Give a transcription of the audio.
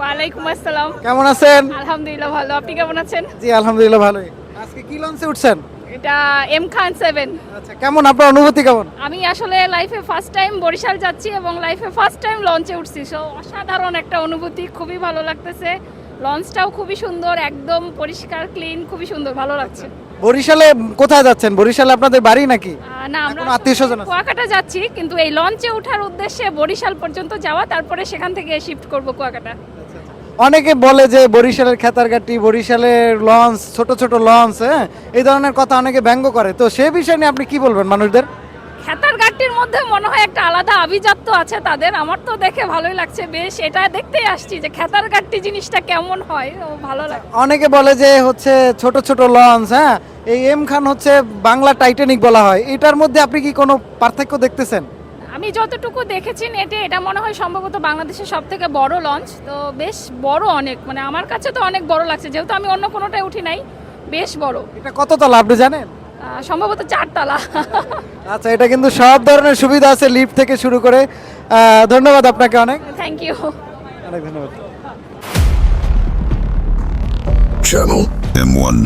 ওয়ালাইকুম আসসালাম। কেমন আছেন? আলহামদুলিল্লাহ ভালো। আপনি কেমন আছেন? জি আলহামদুলিল্লাহ ভালোই। আজকে কি লঞ্চে উঠছেন? এটা এম খান সেভেন আচ্ছা কেমন আপনার অনুভূতি কেমন? আমি আসলে লাইফে ফার্স্ট টাইম বরিশাল যাচ্ছি এবং লাইফে ফার্স্ট টাইম লঞ্চে উঠছি। সো অসাধারণ একটা অনুভূতি খুবই ভালো লাগতেছে। লঞ্চটাও খুবই সুন্দর একদম পরিষ্কার ক্লিন খুবই সুন্দর ভালো লাগছে। বরিশালে কোথায় যাচ্ছেন? বরিশালে আপনাদের বাড়ি নাকি? না আমরা কোনো আত্মীয়স্বজন কুয়াকাটা যাচ্ছি কিন্তু এই লঞ্চে ওঠার উদ্দেশ্যে বরিশাল পর্যন্ত যাওয়া তারপরে সেখান থেকে শিফট করব কুয়াকাটা। অনেকে বলে যে বরিশালের খেতারগাটি বরিশালের লঞ্চ ছোট ছোট লঞ্চ হ্যাঁ এই ধরনের কথা অনেকে ব্যঙ্গ করে। তো সে বিষয় নিয়ে আপনি কি বলবেন মানুষদের? খেতার গাড়ির মধ্যে মনে হয় একটা আলাদা আভিজাত্য আছে তাদের। আমার তো দেখে ভালোই লাগছে। বেশ এটা দেখতেই আসছি যে খেতার গাড়ি জিনিসটা কেমন হয় ও ভালো লাগে অনেকে বলে যে হচ্ছে ছোট ছোট লঞ্চ হ্যাঁ এই এম খান হচ্ছে বাংলা টাইটানিক বলা হয়। এটার মধ্যে আপনি কি কোনো পার্থক্য দেখতেছেন? আমি যতটুকু দেখেছি নেটে এটা মনে হয় সম্ভবত বাংলাদেশের সব থেকে বড় লঞ্চ তো বেশ বড় অনেক মানে আমার কাছে তো অনেক বড় লাগছে। যেহেতু আমি অন্য কোনোটায় উঠি নাই বেশ বড়। এটা কত তলা আপনি জানেন? সম্ভবত চারতলা আচ্ছা এটা কিন্তু সব ধরনের সুবিধা আছে লিফট থেকে শুরু করে। ধন্যবাদ আপনাকে অনেক। থ্যাংক ইউ অনেক ধন্যবাদ। Channel M1